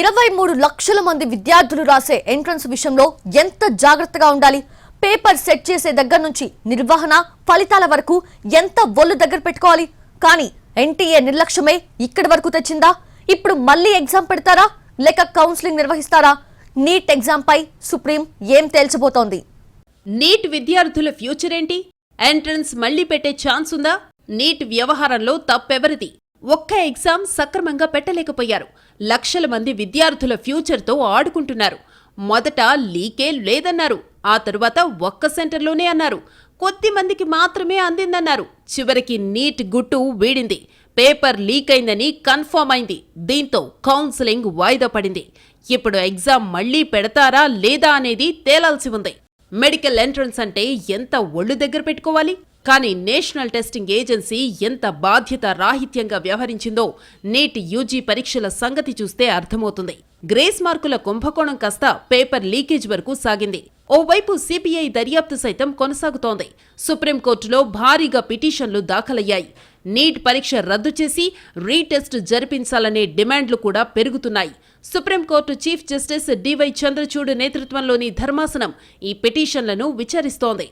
ఇరవై మూడు లక్షల మంది విద్యార్థులు రాసే ఎంట్రన్స్ విషయంలో ఎంత జాగ్రత్తగా ఉండాలి? పేపర్ సెట్ చేసే దగ్గర నుంచి నిర్వహణ ఫలితాల వరకు ఎంత ఒళ్ళు దగ్గర పెట్టుకోవాలి? కానీ ఎన్టీఏ నిర్లక్ష్యమే ఇక్కడి వరకు తెచ్చిందా? ఇప్పుడు మళ్ళీ ఎగ్జామ్ పెడతారా? లేక కౌన్సిలింగ్ నిర్వహిస్తారా? నీట్ ఎగ్జామ్ పై సుప్రీం ఏం తేల్చబోతోంది? నీట్ విద్యార్థుల ఫ్యూచర్ ఏంటి? ఎంట్రన్స్ మళ్ళీ పెట్టే ఛాన్స్ ఉందా? నీట్ వ్యవహారంలో తప్పెవరిది? ఒక్క ఎగ్జామ్ సక్రమంగా పెట్టలేకపోయారు. లక్షల మంది విద్యార్థుల ఫ్యూచర్తో ఆడుకుంటున్నారు. మొదట లీకే లేదన్నారు. ఆ తరువాత ఒక్క సెంటర్లోనే అన్నారు. కొద్ది మందికి మాత్రమే అందిందన్నారు. చివరికి నీట్ గుట్టు వీడింది. పేపర్ లీక్ అయిందని కన్ఫర్మ్ అయింది. దీంతో కౌన్సిలింగ్ వాయిదా పడింది. ఇప్పుడు ఎగ్జామ్ మళ్ళీ పెడతారా లేదా అనేది తేలాల్సి ఉంది. మెడికల్ ఎంట్రన్స్ అంటే ఎంత ఒళ్ళు దగ్గర పెట్టుకోవాలి? కానీ నేషనల్ టెస్టింగ్ ఏజెన్సీ ఎంత బాధ్యత రాహిత్యంగా వ్యవహరించిందో నీట్ యూజీ పరీక్షల సంగతి చూస్తే అర్థమవుతుంది. గ్రేస్ మార్కుల కుంభకోణం కాస్త పేపర్ లీకేజ్ వరకు సాగింది. ఓవైపు సిబిఐ దర్యాప్తు సైతం కొనసాగుతోంది. సుప్రీంకోర్టులో భారీగా పిటిషన్లు దాఖలయ్యాయి. నీట్ పరీక్ష రద్దు చేసి రీటెస్ట్ జరిపించాలనే డిమాండ్లు కూడా పెరుగుతున్నాయి. Supreme Court chief justice D Y Chandrachud నేతృత్వంలోని ధర్మాసనం ఈ పిటిషన్లను విచారిస్తోంది.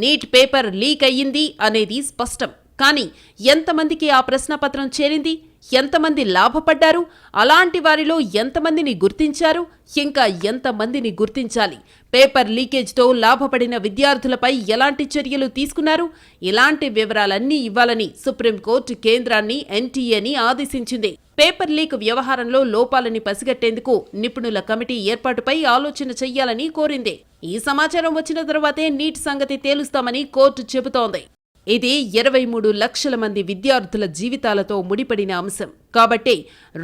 నీట్ పేపర్ లీక్ అయ్యింది అనేది స్పష్టం. కానీ ఎంతమందికి ఆ ప్రశ్నపత్రం చేరింది? ఎంతమంది లాభపడ్డారు? అలాంటి వారిలో ఎంతమందిని గుర్తించారు? ఇంకా ఎంతమందిని గుర్తించాలి? పేపర్ లీకేజ్తో లాభపడిన విద్యార్థులపై ఎలాంటి చర్యలు తీసుకున్నారు? ఇలాంటి వివరాలన్నీ ఇవ్వాలని సుప్రీంకోర్టు కేంద్రాన్ని ఎన్టీఏని ఆదేశించింది. పేపర్ లీక్ వ్యవహారంలో లోపాలని పసిగట్టేందుకు నిపుణుల కమిటీ ఏర్పాటుపై ఆలోచన చెయ్యాలని కోరింది. ఈ సమాచారం వచ్చిన తర్వాతే నీట్ సంగతి తేలుస్తామని కోర్టు చెబుతోంది. ఇది ఇరవై మూడు లక్షల మంది విద్యార్థుల జీవితాలతో ముడిపడిన అంశం. కాబట్టే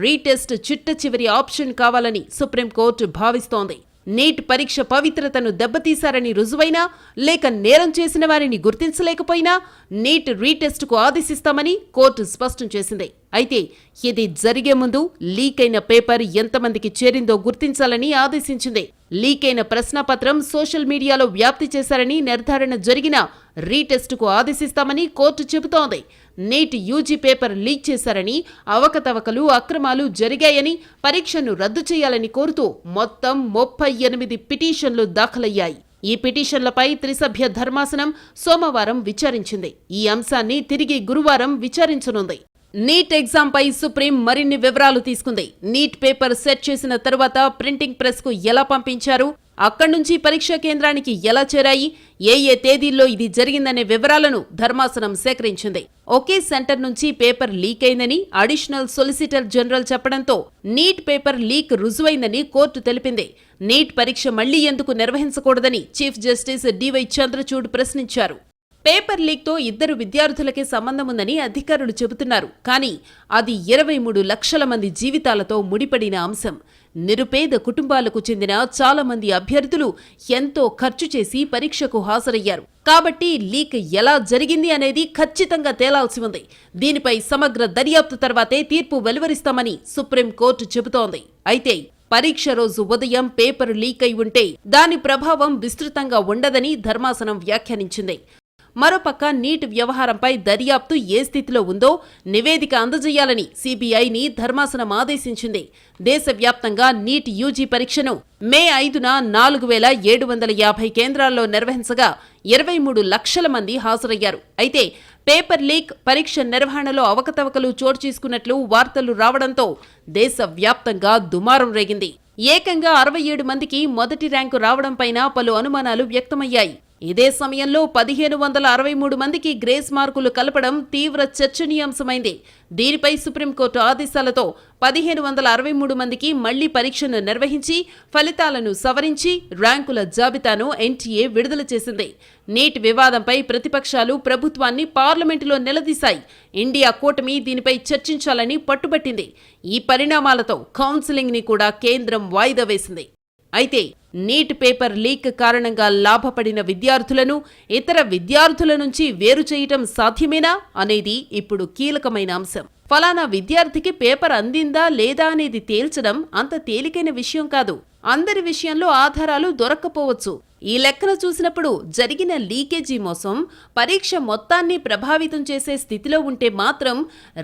రీటెస్ట్ చిట్ట చివరి ఆప్షన్ కావాలని సుప్రీంకోర్టు భావిస్తోంది. నీట్ పరీక్ష పవిత్రతను దెబ్బతీశారని రుజువైనా లేక నేరం చేసిన వారిని గుర్తించలేకపోయినా నీట్ రీటెస్ట్కు ఆదేశిస్తామని కోర్టు స్పష్టం చేసింది. అయితే ఇది జరిగే ముందు లీక్ అయిన పేపర్ ఎంతమందికి చేరిందో గుర్తించాలని ఆదేశించింది. లీక్ అయిన ప్రశ్నపత్రం సోషల్ మీడియాలో వ్యాప్తి చేశారని నిర్ధారణ జరిగిన రీటెస్టుకు ఆదేశిస్తామని కోర్టు చెబుతోంది. నీట్ యూజీ పేపర్ లీక్ చేశారని అవకతవకలు అక్రమాలు జరిగాయని పరీక్షను రద్దు చేయాలని కోరుతూ మొత్తం ముప్పై ఎనిమిది పిటిషన్లు దాఖలయ్యాయి. ఈ పిటిషన్లపై త్రిసభ్య ధర్మాసనం సోమవారం విచారించింది. ఈ అంశాన్ని తిరిగి గురువారం విచారించనుంది. నీట్ ఎగ్జామ్ పై సుప్రీం మరిన్ని వివరాలు తీసుకుంది. నీట్ పేపర్ సెట్ చేసిన తర్వాత ప్రింటింగ్ ప్రెస్కు ఎలా పంపించారు? అక్కడి నుంచి పరీక్షా కేంద్రానికి ఎలా చేరాయి? ఏ ఏ తేదీల్లో ఇది జరిగిందనే వివరాలను ధర్మాసనం సేకరించింది. ఒకే సెంటర్ నుంచి పేపర్ లీక్ అయిందని అడిషనల్ సొలిసిటర్ జనరల్ చెప్పడంతో నీట్ పేపర్ లీక్ రుజువైందని కోర్టు తెలిపింది. నీట్ పరీక్ష మళ్ళీ ఎందుకు నిర్వహించకూడదని chief justice D Y Chandrachud ప్రశ్నించారు. పేపర్ లీక్తో ఇద్దరు విద్యార్థులకే సంబంధం ఉందని అధికారులు చెబుతున్నారు. కానీ అది ఇరవై మూడు లక్షల మంది జీవితాలతో ముడిపడిన అంశం. నిరుపేద కుటుంబాలకు చెందిన చాలా మంది అభ్యర్థులు ఎంతో ఖర్చు చేసి పరీక్షకు హాజరయ్యారు. కాబట్టి లీక్ ఎలా జరిగింది అనేది ఖచ్చితంగా తేలాల్సి ఉంది. దీనిపై సమగ్ర దర్యాప్తు తర్వాతే తీర్పు వెలువరిస్తామని సుప్రీంకోర్టు చెబుతోంది. అయితే పరీక్ష రోజు ఉదయం పేపర్ లీక్ అయి ఉంటే దాని ప్రభావం విస్తృతంగా ఉండదని ధర్మాసనం వ్యాఖ్యానించింది. మరోపక్క నీట్ వ్యవహారంపై దర్యాప్తు ఏ స్థితిలో ఉందో నివేదిక అందజేయాలని సిబిఐని ధర్మాసనం ఆదేశించింది. దేశవ్యాప్తంగా నీట్ యూజీ పరీక్షను మే ఐదున నాలుగు వేల ఏడు వందల యాభై కేంద్రాల్లో నిర్వహించగా ఇరవై మూడు లక్షల మంది హాజరయ్యారు. అయితే పేపర్ లీక్ పరీక్ష నిర్వహణలో అవకతవకలు చోటు చేసుకున్నట్లు వార్తలు రావడంతో దేశవ్యాప్తంగా దుమారం రేగింది. ఏకంగా అరవై ఏడు మందికి మొదటి ర్యాంకు రావడంపైన పలు అనుమానాలు వ్యక్తమయ్యాయి. ఇదే సమయంలో పదిహేను వందల అరవై మూడు మందికి గ్రేస్ మార్కులు కలపడం తీవ్ర చర్చనీయాంశమైంది. దీనిపై సుప్రీంకోర్టు ఆదేశాలతో పదిహేను వందల అరవై మూడు మందికి మళ్ళీ పరీక్షను నిర్వహించి ఫలితాలను సవరించి ర్యాంకుల జాబితాను ఎన్టీఏ విడుదల చేసింది. నీట్ వివాదంపై ప్రతిపక్షాలు ప్రభుత్వాన్ని పార్లమెంటులో నిలదీశాయి. ఇండియా కూటమి దీనిపై చర్చించాలని పట్టుబట్టింది. ఈ పరిణామాలతో కౌన్సిలింగ్ని కూడా కేంద్రం వాయిదా వేసింది. అయితే నీట్ పేపర్ లీక్ కారణంగా లాభపడిన విద్యార్థులను ఇతర విద్యార్థుల నుంచి వేరు చేయటం సాధ్యమేనా అనేది ఇప్పుడు కీలకమైన అంశం. ఫలానా విద్యార్థికి పేపర్ అందిందా లేదా అనేది తేల్చడం అంత తేలికైన విషయం కాదు. అందరి విషయంలో ఆధారాలు దొరక్కపోవచ్చు. ఈ లెక్కన చూసినప్పుడు జరిగిన లీకేజీ మోసం పరీక్ష మొత్తాన్ని ప్రభావితం చేసే స్థితిలో ఉంటే మాత్రం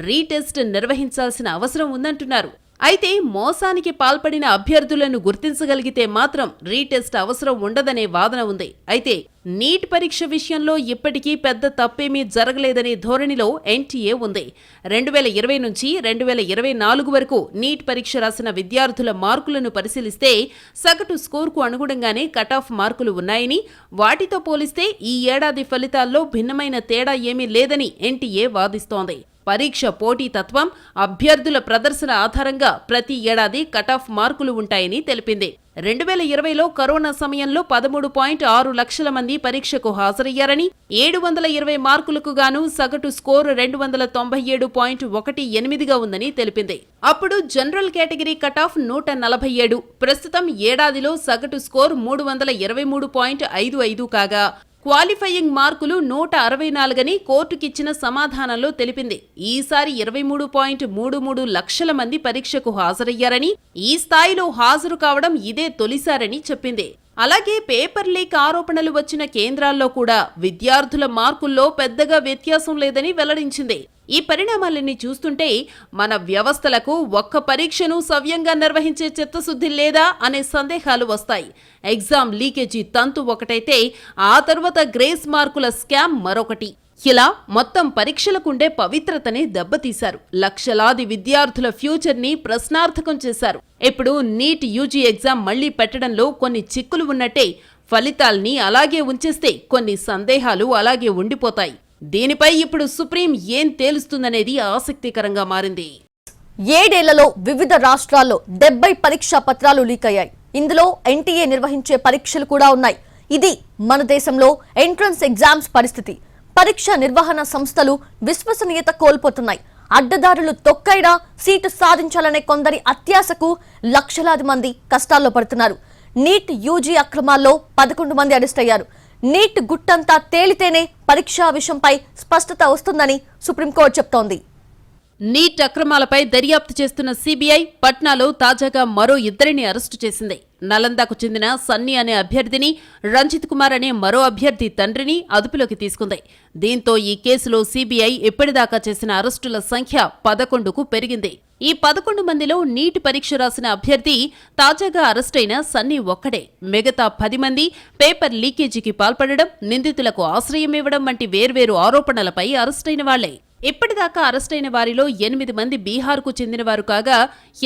రీటెస్ట్ నిర్వహించాల్సిన అవసరం ఉందంటున్నారు. అయితే మోసానికి పాల్పడిన అభ్యర్థులను గుర్తించగలిగితే మాత్రం రీటెస్ట్ అవసరం ఉండదనే వాదన ఉంది. అయితే నీట్ పరీక్ష విషయంలో ఇప్పటికీ పెద్ద తప్పేమీ జరగలేదనే ధోరణిలో ఎన్టీఏ ఉంది. రెండు వేల ఇరవై నుంచి రెండు వేల ఇరవై నాలుగు వరకు నీట్ పరీక్ష రాసిన విద్యార్థుల మార్కులను పరిశీలిస్తే సగటు స్కోర్కు అనుగుణంగానే కట్ ఆఫ్ మార్కులు ఉన్నాయని వాటితో పోలిస్తే ఈ ఏడాది ఫలితాల్లో భిన్నమైన తేడా ఏమీ లేదని ఎన్టీఏ వాదిస్తోంది. పరీక్ష పోటీతత్వం అభ్యర్థుల ప్రదర్శన ఆధారంగా ప్రతి ఏడాది కటాఫ్ మార్కులు ఉంటాయని తెలిపింది. రెండు వేల ఇరవైలో కరోనా సమయంలో పదమూడు పాయింట్ ఆరు లక్షల మంది పరీక్షకు హాజరయ్యారని ఏడు వందల ఇరవై మార్కులకు గాను సగటు స్కోరు రెండు వందల తొంభై ఏడు పాయింట్ ఒకటి ఎనిమిదిగా ఉందని తెలిపింది. అప్పుడు జనరల్ కేటగిరీ కటాఫ్ నూట నలభై ఏడు. ప్రస్తుతం ఏడాదిలో సగటు స్కోర్ మూడు వందల ఇరవై మూడు పాయింట్ ఐదు ఐదు కాగా క్వాలిఫయింగ్ మార్కులు నూట అరవై నాలుగని కోర్టుకిచ్చిన సమాధానంలో తెలిపింది. ఈసారి ఇరవై మూడు పాయింట్ మూడు మూడు లక్షల మంది పరీక్షకు హాజరయ్యారని ఈ స్థాయిలో హాజరు కావడం ఇదే తొలిసారని చెప్పింది. అలాగే పేపర్ లీక్ ఆరోపణలు వచ్చిన కేంద్రాల్లో కూడా విద్యార్థుల మార్కుల్లో పెద్దగా వ్యత్యాసం లేదని వెల్లడించింది. ఈ పరిణామాలన్నీ చూస్తుంటే మన వ్యవస్థలకు ఒక్క పరీక్షను సవ్యంగా నిర్వహించే చిత్తశుద్ధి లేదా అనే సందేహాలు వస్తాయి. ఎగ్జామ్ లీకేజీ తంతు ఒకటైతే ఆ తర్వాత గ్రేస్ మార్కుల స్కామ్ మరొకటి. ఇలా మొత్తం పరీక్షలకుండే పవిత్రతని దెబ్బతీశారు. లక్షలాది విద్యార్థుల ఫ్యూచర్ని ప్రశ్నార్థకం చేశారు. ఇప్పుడు నీట్ యూజీ ఎగ్జామ్ మళ్ళీ పెట్టడంలో కొన్ని చిక్కులు ఉన్నట్టే ఫలితాల్ని అలాగే ఉంచేస్తే కొన్ని సందేహాలు అలాగే ఉండిపోతాయి. దీనిపై ఇప్పుడు సుప్రీం ఏం తేలుస్తుందనేది ఆసక్తికరంగా మారింది. ఏడేళ్ళలో వివిధ రాష్ట్రాల్లో డెబ్బై పరీక్షా పత్రాలు లీక్ అయ్యాయి ఇందులో ఎన్టీఏ నిర్వహించే పరీక్షలు కూడా ఉన్నాయి. ఇది మన దేశంలో ఎంట్రన్స్ ఎగ్జామ్స్ పరిస్థితి. పరీక్ష నిర్వహణ సంస్థలు విశ్వసనీయత కోల్పోతున్నాయి. అడ్డదారులు తొక్కైనా సీటు సాధించాలనే కొందరి అత్యాశకు లక్షలాది మంది కష్టాల్లో పడుతున్నారు. నీట్ యూజీ అక్రమాల్లో పదకొండు మంది అరెస్ట్ అయ్యారు. నీట్ గుట్టంతా తేలితేనే పరీక్షా విషయంపై స్పష్టత వస్తుందని సుప్రీంకోర్టు చెప్తోంది. నీట్ అక్రమాలపై దర్యాప్తు చేస్తున్న సీబీఐ పట్నాలో తాజాగా మరో ఇద్దరిని అరెస్టు చేసింది. నలందాకు చెందిన సన్నీ అనే అభ్యర్థిని రంజిత్ కుమార్ అనే మరో అభ్యర్థి తండ్రిని అదుపులోకి తీసుకుంది. దీంతో ఈ కేసులో సిబిఐ ఇప్పటిదాకా చేసిన అరెస్టుల సంఖ్య పదకొండుకు పెరిగింది. ఈ పదకొండు మందిలో నీట్ పరీక్ష రాసిన అభ్యర్థి తాజాగా అరెస్టైన సన్నీ ఒక్కడే. మిగతా పది మంది పేపర్ లీకేజీకి పాల్పడడం నిందితులకు ఆశ్రయం ఇవ్వడం వంటి వేర్వేరు ఆరోపణలపై అరెస్టైన వాళ్ళే. ఇప్పటిదాకా అరెస్టైన వారిలో ఎనిమిది మంది బీహార్కు చెందినవారు కాగా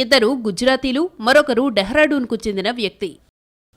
ఇద్దరు గుజరాతీలు మరొకరు డెహ్రాడూన్కు చెందిన వ్యక్తి.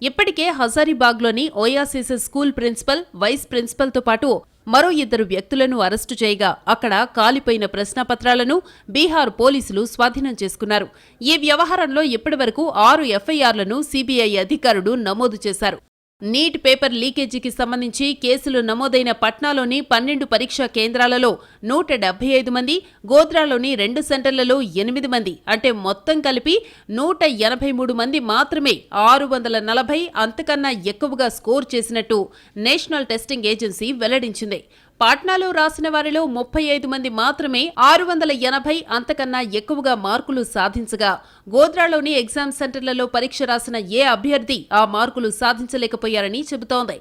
ఇప్పటికే హజారీబాగ్లోని ఓయాసిస్ స్కూల్ ప్రిన్సిపల్ వైస్ ప్రిన్సిపల్తో పాటు మరో ఇద్దరు వ్యక్తులను అరెస్టు చేయగా అక్కడ కాలిపోయిన ప్రశ్నపత్రాలను బీహార్ పోలీసులు స్వాధీనం చేసుకున్నారు. ఈ వ్యవహారంలో ఇప్పటివరకు ఆరు ఎఫ్ఐఆర్లను సీబీఐ అధికారులు నమోదు చేశారు. నీట్ పేపర్ లీకేజీకి సంబంధించి కేసులు నమోదైన పట్నాలోని పన్నెండు పరీక్షా కేంద్రాలలో నూట డెబ్బై ఐదు మంది గోద్రాలోని రెండు సెంటర్లలో ఎనిమిది మంది అంటే మొత్తం కలిపి నూట ఎనభై మూడు మంది మాత్రమే ఆరు వందల నలభై అంతకన్నా ఎక్కువగా స్కోర్ చేసినట్టు నేషనల్ టెస్టింగ్ ఏజెన్సీ వెల్లడించింది. పాట్నాలో రాసిన వారిలో ముప్పై ఐదు మంది మాత్రమే ఆరు వందల ఎనభై అంతకన్నా ఎక్కువగా మార్కులు సాధించగా గోద్రాలోని ఎగ్జామ్ సెంటర్లలో పరీక్ష రాసిన ఏ అభ్యర్థి ఆ మార్కులు సాధించలేకపోయారని చెబుతోంది.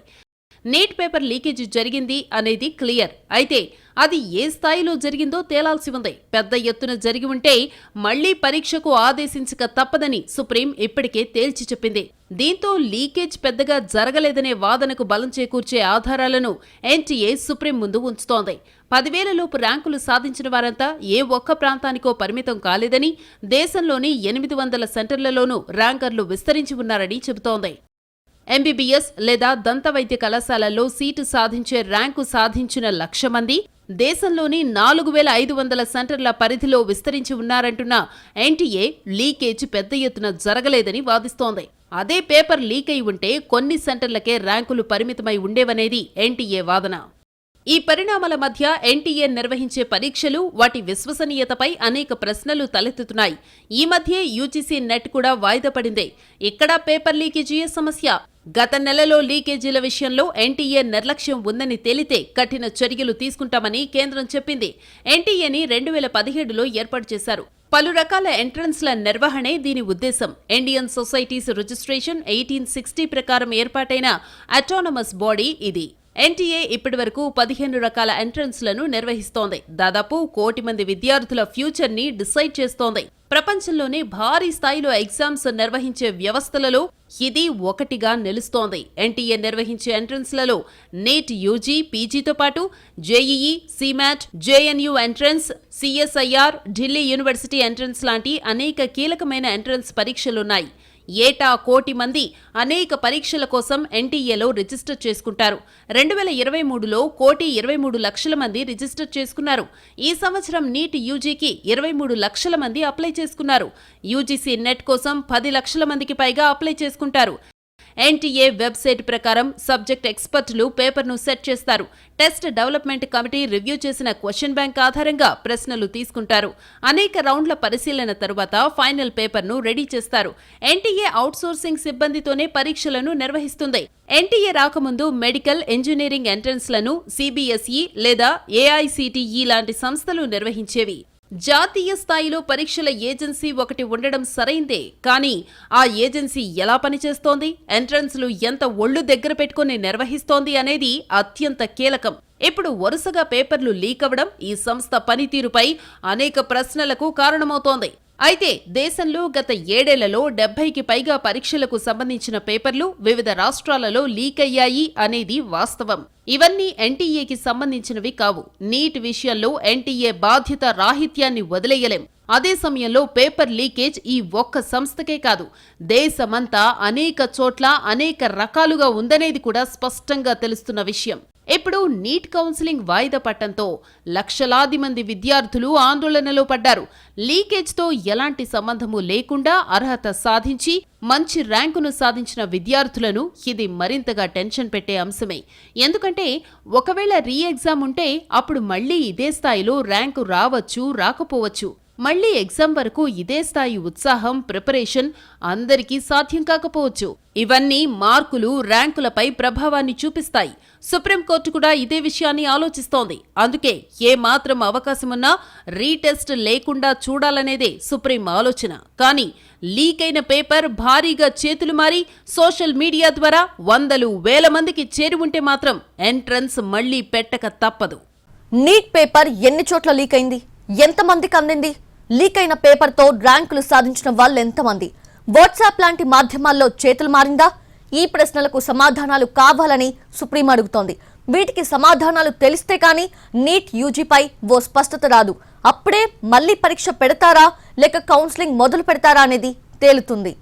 నీట్ పేపర్ లీకేజ్ జరిగింది అనేది క్లియర్. అయితే అది ఏ స్థాయిలో జరిగిందో తేలాల్సి ఉంది. పెద్ద ఎత్తున జరిగి ఉంటే మళ్ళీ పరీక్షకు ఆదేశించక తప్పదని సుప్రీం ఇప్పటికే తేల్చి చెప్పింది. దీంతో లీకేజ్ పెద్దగా జరగలేదనే వాదనకు బలం చేకూర్చే ఆధారాలను ఎన్టీఏ సుప్రీం ముందు ఉంచుతోంది. పదివేలలోపు ర్యాంకులు సాధించిన వారంతా ఏ ఒక్క ప్రాంతానికో పరిమితం కాలేదని దేశంలోని ఎనిమిది వందల సెంటర్లలోనూ ర్యాంకర్లు విస్తరించి ఉన్నారని చెబుతోంది. ఎంబీబీఎస్ లేదా దంత వైద్య కళాశాలల్లో సీటు సాధించే ర్యాంకు సాధించిన లక్ష మంది దేశంలోని నాలుగు వేల ఐదు వందల సెంటర్ల పరిధిలో విస్తరించి ఉన్నారంటున్న ఎన్టీఏ లీకేజ్ పెద్ద ఎత్తున జరగలేదని వాదిస్తోంది. అదే పేపర్ లీక్ అయి ఉంటే కొన్ని సెంటర్లకే ర్యాంకులు పరిమితమై ఉండేవనేది ఎన్టీఏ వాదన. ఈ పరిణామాల మధ్య ఎన్టీఏ నిర్వహించే పరీక్షలు వాటి విశ్వసనీయతపై అనేక ప్రశ్నలు తలెత్తుతున్నాయి. ఈ మధ్య యూజీసీ నెట్ కూడా వాయిదా పడిందే. ఇక్కడ పేపర్ లీకేజీయే సమస్య. గత నెలలో లీకేజీల విషయంలో ఎన్టీఏ నిర్లక్ష్యం ఉందని తేలితే కఠిన చర్యలు తీసుకుంటామని కేంద్రం చెప్పింది. ఎన్టీఏని రెండు వేల పదిహేడులో ఏర్పాటు చేశారు. పలు రకాల ఎంట్రన్స్ల నిర్వహణే దీని ఉద్దేశం. Indian societies registration eighteen sixty ప్రకారం ఏర్పాటైన అటానమస్ బాడీ ఇది. ఎన్టీఏ ఇప్పటివరకు పదిహేను రకాల ఎంట్రన్స్లను నిర్వహిస్తోంది. దాదాపు కోటి మంది విద్యార్థుల ఫ్యూచర్ని డిసైడ్ చేస్తోంది. ప్రపంచంలోనే భారీ స్థాయిలో ఎగ్జామ్స్ నిర్వహించే వ్యవస్థలలో ఇది ఒకటిగా నిలుస్తోంది. ఎన్టీఏ నిర్వహించే ఎంట్రన్స్లలో నీట్ యూజీ పీజీతో పాటు JEE CMAT JNU entrance CSIR Delhi university entrance లాంటి అనేక కీలకమైన ఎంట్రన్స్ పరీక్షలున్నాయి. ఏటా కోటి మంది అనేక పరీక్షల కోసం ఎన్టీఏలో రిజిస్టర్ చేసుకుంటారు. రెండు వేల ఇరవై మూడులో కోటి ఇరవై మూడు లక్షల మంది రిజిస్టర్ చేసుకున్నారు. ఈ సంవత్సరం నీట్ యూజీకి ఇరవై మూడు లక్షల మంది అప్లై చేసుకున్నారు. యూజీసీ నెట్ కోసం పది లక్షల మందికి పైగా అప్లై చేసుకుంటారు. ఎన్టీఏ వెబ్సైట్ ప్రకారం సబ్జెక్ట్ ఎక్స్పర్టులు పేపర్ను సెట్ చేస్తారు. టెస్ట్ డెవలప్మెంట్ కమిటీ రివ్యూ చేసిన క్వశ్చన్ బ్యాంక్ ఆధారంగా ప్రశ్నలు తీసుకుంటారు. అనేక రౌండ్ల పరిశీలన తరువాత ఫైనల్ పేపర్ను రెడీ చేస్తారు. ఎన్టీఏ అవుట్సోర్సింగ్ సిబ్బందితోనే పరీక్షలను నిర్వహిస్తుంది. ఎన్టీఏ రాకముందు మెడికల్ ఇంజనీరింగ్ ఎంట్రన్స్లను సిబిఎస్ఈ లేదా ఏఐసిటిఈ లాంటి సంస్థలు నిర్వహించేవి. జాతీయ స్థాయిలో పరీక్షల ఏజెన్సీ ఒకటి ఉండడం సరైందే కానీ ఆ ఏజెన్సీ ఎలా పనిచేస్తోంది? ఎంట్రన్స్లు ఎంత ఒళ్ళు దగ్గర పెట్టుకుని నిర్వహిస్తోంది అనేది అత్యంత కీలకం. ఇప్పుడు వరుసగా పేపర్లు లీక్ అవ్వడం ఈ సంస్థ పనితీరుపై అనేక ప్రశ్నలకు కారణమవుతోంది. అయితే దేశంలో గత ఏడేళ్ళలో డెబ్బైకి పైగా పరీక్షలకు సంబంధించిన పేపర్లు వివిధ రాష్ట్రాలలో లీక్ అయ్యాయి అనేది వాస్తవం. ఇవన్నీ ఎన్టీఏకి సంబంధించినవి కావు. నీట్ విషయంలో ఎన్టీఏ బాధ్యత రాహిత్యాన్ని వదిలేయలేం. అదే సమయంలో పేపర్ లీకేజ్ ఈ ఒక్క సంస్థకే కాదు దేశమంతా అనేక చోట్ల అనేక రకాలుగా ఉందనేది కూడా స్పష్టంగా తెలుస్తున్న విషయం. ఇప్పుడు నీట్ కౌన్సిలింగ్ వాయిదా పట్టంతో లక్షలాది మంది విద్యార్థులు ఆందోళనలో పడ్డారు. లీకేజ్తో ఎలాంటి సంబంధము లేకుండా అర్హత సాధించి మంచి ర్యాంకును సాధించిన విద్యార్థులను ఇది మరింతగా టెన్షన్ పెట్టే అంశమే. ఎందుకంటే ఒకవేళ రీ ఎగ్జామ్ ఉంటే అప్పుడు మళ్ళీ ఇదే స్థాయిలో ర్యాంకు రావచ్చు రాకపోవచ్చు. మళ్ళీ ఎగ్జామ్ వరకు ఇదే స్థాయి ఉత్సాహం ప్రిపరేషన్ అందరికీ సాధ్యం కాకపోవచ్చు. ఇవన్నీ మార్కులు ర్యాంకులపై ప్రభావాన్ని చూపిస్తాయి. సుప్రీంకోర్టు కూడా ఇదే విషయాన్ని ఆలోచిస్తోంది. అందుకే ఏ మాత్రం అవకాశమున్నా రీటెస్ట్ లేకుండా చూడాలనేదే సుప్రీం ఆలోచన. కానీ లీక్ అయిన పేపర్ భారీగా చేతులు మారి సోషల్ మీడియా ద్వారా వందలు వేల మందికి చేరి ఉంటే మాత్రం ఎంట్రన్స్ మళ్ళీ పెట్టక తప్పదు. నీట్ పేపర్ ఎన్ని చోట్ల లీక్ అయింది? ఎంతమందికి అందింది? లీక్ అయిన పేపర్తో ర్యాంకులు సాధించిన వాళ్ళు ఎంతమంది? వాట్సాప్ లాంటి మాధ్యమాల్లో చేతులు మారిందా? ఈ ప్రశ్నలకు సమాధానాలు కావాలని సుప్రీం అడుగుతోంది. వీటికి సమాధానాలు తెలిస్తే కానీ నీట్ యూజీపై ఓ స్పష్టత రాదు. అప్పుడే మళ్ళీ పరీక్ష పెడతారా? లేక కౌన్సిలింగ్ మొదలు పెడతారా అనేది తేలుతుంది.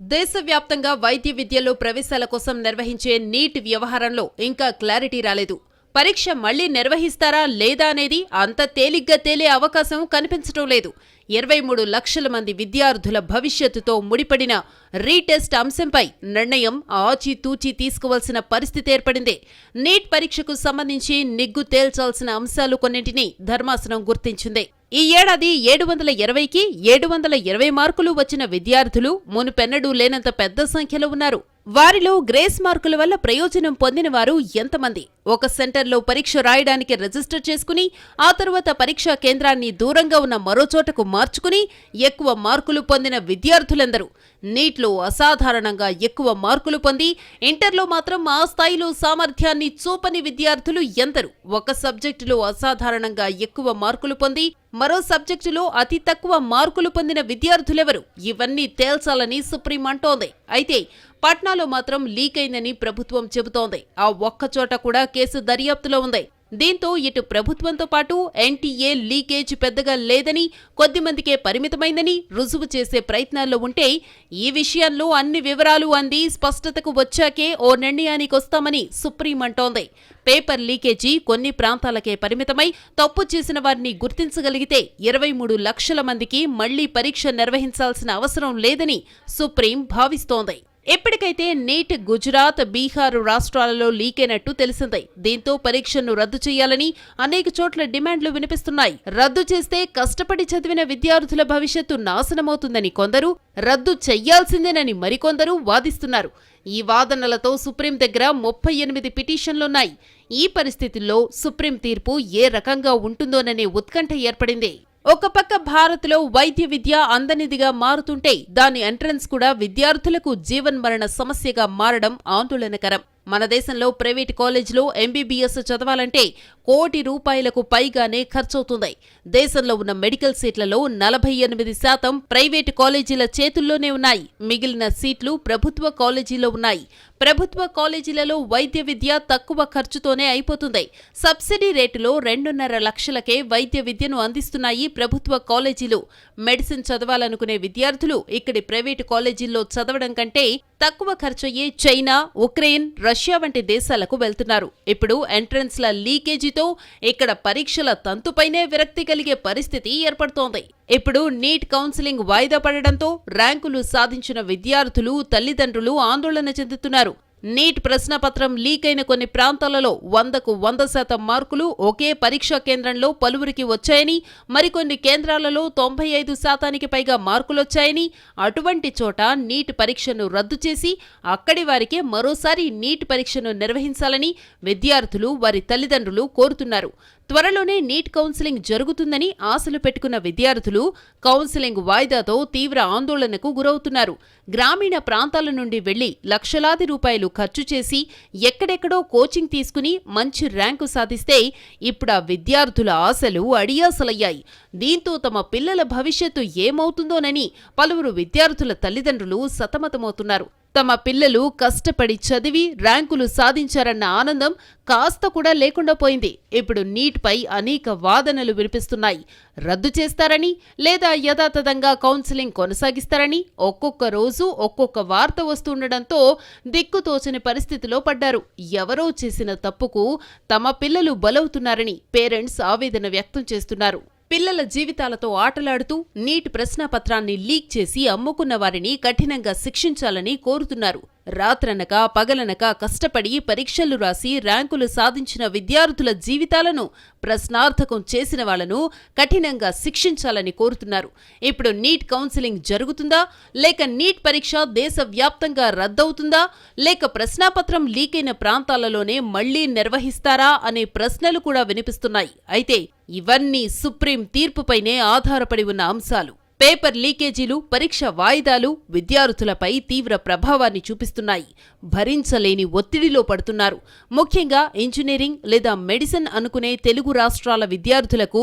దేశవ్యాప్తంగా వైద్య విద్యలో ప్రవేశాల కోసం నిర్వహించే నీట్ వ్యవహారంలో ఇంకా క్లారిటీ రాలేదు. పరీక్ష మళ్ళీ నిర్వహిస్తారా లేదా అనేది అంత తేలిగ్గా తేలే అవకాశం కనిపించటం లేదు. ఇరవై మూడు లక్షల మంది విద్యార్థుల భవిష్యత్తుతో ముడిపడిన రీటెస్ట్ అంశంపై నిర్ణయం ఆచితూచి తీసుకోవాల్సిన పరిస్థితి ఏర్పడింది. నీట్ పరీక్షకు సంబంధించి నిగ్గు తేల్చాల్సిన అంశాలు కొన్నింటిని ధర్మాసనం గుర్తించింది. ఈ ఏడాది ఏడు వందల ఇరవైకి ఏడు వందల ఇరవై మార్కులు వచ్చిన విద్యార్థులు మునుపెన్నడూ లేనంత పెద్ద సంఖ్యలో ఉన్నారు. వారిలో గ్రేస్ మార్కుల వల్ల ప్రయోజనం పొందిన వారు ఎంతమంది? ఒక సెంటర్లో పరీక్ష రాయడానికి రిజిస్టర్ చేసుకుని ఆ తరువాత పరీక్షా కేంద్రాన్ని దూరంగా ఉన్న మరో చోటకు మార్చుకుని ఎక్కువ మార్కులు పొందిన విద్యార్థులందరూ నీట్లో అసాధారణంగా ఎక్కువ మార్కులు పొంది ఇంటర్లో మాత్రం ఆ స్థాయిలో సామర్థ్యాన్ని చూపని విద్యార్థులు ఎందరు. ఒక సబ్జెక్టులో అసాధారణంగా ఎక్కువ మార్కులు పొంది మరో సబ్జెక్టులో అతి తక్కువ మార్కులు పొందిన విద్యార్థులెవరు? ఇవన్నీ తేల్చాలని సుప్రీం అంటోంది. అయితే పట్నాలో మాత్రం లీక్ అయిందని ప్రభుత్వం చెబుతోంది. ఆ ఒక్కచోట కూడా కేసు దర్యాప్తులో ఉంది. దీంతో ఇటు ప్రభుత్వంతో పాటు ఎన్టీఏ లీకేజ్ పెద్దగా లేదని కొద్దిమందికే పరిమితమైందని రుజువు చేసే ప్రయత్నాల్లో ఉంటే ఈ విషయంలో అన్ని వివరాలు అంది స్పష్టతకు వచ్చాకే ఓ నిర్ణయానికి వస్తామని సుప్రీం అంటోంది. పేపర్ లీకేజీ కొన్ని ప్రాంతాలకే పరిమితమై తప్పు చేసిన వారిని గుర్తించగలిగితే ఇరవై మూడు లక్షల మందికి మళ్ళీ పరీక్ష నిర్వహించాల్సిన అవసరం లేదని సుప్రీం భావిస్తోంది. ఇప్పటికైతే నీట్ గుజరాత్ బీహార్ రాష్ట్రాలలో లీకైనట్టు తెలిసిందే. దీంతో పరీక్షను రద్దు చేయాలని అనేక చోట్ల డిమాండ్లు వినిపిస్తున్నాయి. రద్దు చేస్తే కష్టపడి చదివిన విద్యార్థుల భవిష్యత్తు నాశనమవుతుందని కొందరు రద్దు చెయ్యాల్సిందేనని మరికొందరు వాదిస్తున్నారు. ఈ వాదనలతో సుప్రీం దగ్గర ముప్పై ఎనిమిది పిటిషన్లున్నాయి. ఈ పరిస్థితుల్లో సుప్రీం తీర్పు ఏ రకంగా ఉంటుందోననే ఉత్కంఠ ఏర్పడింది. ఒక పక్క భారత్లో వైద్య విద్య అందనిదిగా మారుతుంటే దాని ఎంట్రన్స్ కూడా విద్యార్థులకు జీవన్మరణ సమస్యగా మారడం ఆందోళనకరం. మన దేశంలో ప్రైవేట్ కాలేజీలో ఎంబీబీఎస్ చదవాలంటే కోటి రూపాయలకు పైగానే ఖర్చవుతుంది. దేశంలో ఉన్న మెడికల్ సీట్లలో నలభై ఎనిమిది శాతం ప్రైవేట్ కాలేజీల చేతుల్లోనే ఉన్నాయి. మిగిలిన సీట్లు ప్రభుత్వ కాలేజీలో ఉన్నాయి. ప్రభుత్వ కాలేజీలలో వైద్య విద్య తక్కువ ఖర్చుతోనే అయిపోతుంది. సబ్సిడీ రేటులో రెండున్నర లక్షలకే వైద్య విద్యను అందిస్తున్నాయి ప్రభుత్వ కాలేజీలు. మెడిసిన్ చదవాలనుకునే విద్యార్థులు ఇక్కడి ప్రైవేటు కాలేజీల్లో చదవడం కంటే తక్కువ ఖర్చయ్యే చైనా ఉక్రెయిన్ రష్యా వంటి దేశాలకు వెళ్తున్నారు. ఇప్పుడు ఎంట్రన్స్ల లీకేజీతో ఇక్కడ పరీక్షల తంతుపైనే విరక్తి కలిగే పరిస్థితి ఏర్పడుతోంది. ఇప్పుడు నీట్ కౌన్సిలింగ్ వాయిదా పడడంతో ర్యాంకులు సాధించిన విద్యార్థులు తల్లిదండ్రులు ఆందోళన చెందుతున్నారు. నీట్ ప్రశ్నపత్రం లీక్ అయిన కొన్ని ప్రాంతాలలో వందకు వంద శాతం మార్కులు ఒకే పరీక్షా కేంద్రంలో పలువురికి వచ్చాయని మరికొన్ని కేంద్రాలలో తొంభై ఐదు శాతానికి పైగా మార్కులొచ్చాయని అటువంటి చోట నీట్ పరీక్షను రద్దు చేసి అక్కడి వారికే మరోసారి నీట్ పరీక్షను నిర్వహించాలని విద్యార్థులు వారి తల్లిదండ్రులు కోరుతున్నారు. త్వరలోనే నీట్ కౌన్సిలింగ్ జరుగుతుందని ఆశలు పెట్టుకున్న విద్యార్థులు కౌన్సిలింగ్ వాయిదాతో తీవ్ర ఆందోళనకు గురవుతున్నారు. గ్రామీణ ప్రాంతాల నుండి వెళ్ళి లక్షలాది రూపాయలు ఖర్చు చేసి ఎక్కడెక్కడో కోచింగ్ తీసుకుని మంచి ర్యాంకు సాధిస్తే ఇప్పుడు ఆ విద్యార్థుల ఆశలు అడియాసలయ్యాయి. దీంతో తమ పిల్లల భవిష్యత్తు ఏమవుతుందోనని పలువురు విద్యార్థుల తల్లిదండ్రులు సతమతమవుతున్నారు. తమ పిల్లలు కష్టపడి చదివి ర్యాంకులు సాధించారన్న ఆనందం కాస్త కూడా లేకుండా పోయింది. ఇప్పుడు నీట్పై అనేక వాదనలు వినిపిస్తున్నాయి. రద్దు చేస్తారని లేదా యథాతథంగా కౌన్సిలింగ్ కొనసాగిస్తారని ఒక్కొక్క రోజు ఒక్కొక్క వార్త వస్తుండటంతో దిక్కుతోచని పరిస్థితిలో పడ్డారు. ఎవరో చేసిన తప్పుకు తమ పిల్లలు బలవుతున్నారని పేరెంట్స్ ఆవేదన వ్యక్తం చేస్తున్నారు. పిల్లల జీవితాలతో ఆటలాడుతూ నీట్ ప్రశ్నాపత్రాన్ని లీక్ చేసి అమ్ముకున్న వారిని కఠినంగా శిక్షించాలని కోరుతున్నారు. రాత్రనక పగలనక కష్టపడి పరీక్షలు రాసి ర్యాంకులు సాధించిన విద్యార్థుల జీవితాలను ప్రశ్నార్థకం చేసిన వాళ్ళను కఠినంగా శిక్షించాలని కోరుతున్నారు. ఇప్పుడు నీట్ కౌన్సిలింగ్ జరుగుతుందా? లేక నీట్ పరీక్ష దేశవ్యాప్తంగా రద్దవుతుందా? లేక ప్రశ్నాపత్రం లీకైన ప్రాంతాలలోనే మళ్ళీ నిర్వహిస్తారా? అనే ప్రశ్నలు కూడా వినిపిస్తున్నాయి. అయితే ఇవన్నీ సుప్రీం తీర్పుపైనే ఆధారపడి ఉన్న అంశాలు. పేపర్ లీకేజీలు పరీక్ష వాయిదాలు విద్యార్థులపై తీవ్ర ప్రభావాన్ని చూపిస్తున్నాయి. భరించలేని ఒత్తిడిలో పడుతున్నారు. ముఖ్యంగా ఇంజనీరింగ్ లేదా మెడిసిన్ అనుకునే తెలుగు రాష్ట్రాల విద్యార్థులకు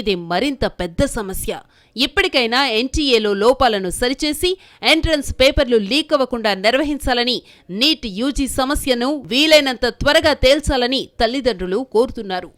ఇది మరింత పెద్ద సమస్య. ఇప్పటికైనా ఎన్టీఏలో లోపాలను సరిచేసి ఎంట్రన్స్ పేపర్లు లీక్ అవ్వకుండా నిర్వహించాలని నీట్ యూజీ సమస్యను వీలైనంత త్వరగా తేల్చాలని తల్లిదండ్రులు కోరుతున్నారు.